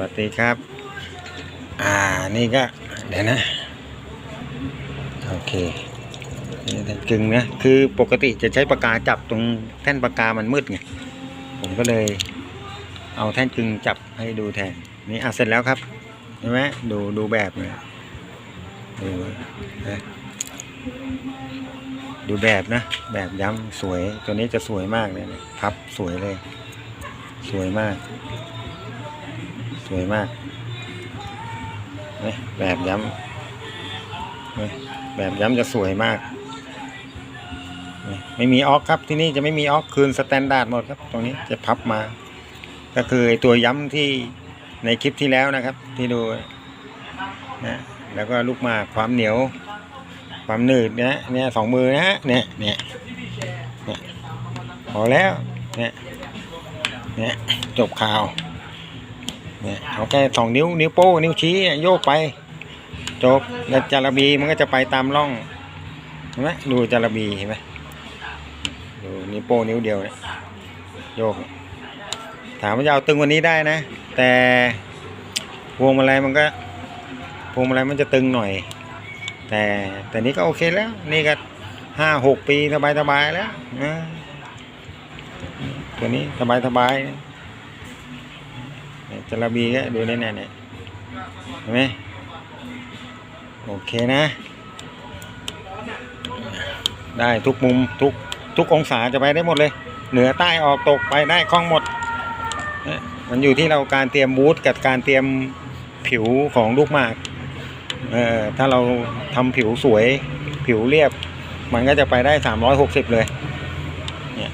วัสดีครับ อ่า นี่ก็ เดี๋ยวนะ โอเคนี่แท่นกึ่งนะคือปกติจะใช้ปากกาจับตรงแท่นปากกามันมืดไง ผมก็เลยเอาแท่นกึ่งจับให้ดูแทน นี่อะเสร็จแล้วครับ เห็นไหมดูดูแบบเลยดูนะดูแบบนะ แบบย้ำสวย ตัวนี้จะสวยมากเลยนะพับสวยเลย สวยมาก สวยมากแบบย้ำแบบย้ำจะสวยมาก ไม่มีออกครับที่นี่จะไม่มีออกคืนสแตนดาร์ดหมดครับ ตรงนี้จะพับมา ก็คือตัวย้ำที่ในคลิปที่แล้วนะครับ ที่ดูนะแล้วก็ลูกมาความเหนียว ความหนืดนะเนี่ยสองมือนะฮะเนี่ยเนี่ยเนี่ยพอแล้วเนี่ยเนี่ยจบข่าว เนี่ยเอาแค่สองนิ้วนิ้วโป้งนิ้วชี้โยกไปจบแล้วจาระบีมันก็จะไปตามร่องเห็นไหมดูจาระบีเห็นไหมดูนิ้วโป้งนิ้วเดียวเนี่ยโยก ถามว่าจะเอาตึงวันนี้ได้นะ แต่พวงมาลัยมันก็พวงมาลัยมันจะตึงหน่อย แต่แต่นี้ก็โอเคแล้ว นี่ก็ห้าหกปีสบายสบายแล้วนะตัวนี้สบายสบายๆเนี่ย จระบีก็ดูแน่ๆเนี่ยเห็นไหมโอเคนะ ได้ทุกมุมทุกทุกองศาจะไปได้หมดเลย เหนือใต้ออกตกไปได้คล่องหมดเนี่ยมันอยู่ที่เราการเตรียมบูทกับการเตรียมผิวของลูกหมากเออถ้าเราทำผิวสวยผิวเรียบ มันก็จะไปได้ 360 เลยเนี่ย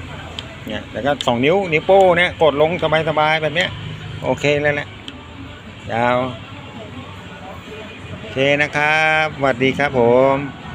เนี่ยแล้วก็สองนิ้วนิ้วโป้เนี่ยกดลงสบายๆแบบเนี้ย โอเคแลยแหละยาว โอเคนะครับสวัสดีครับผม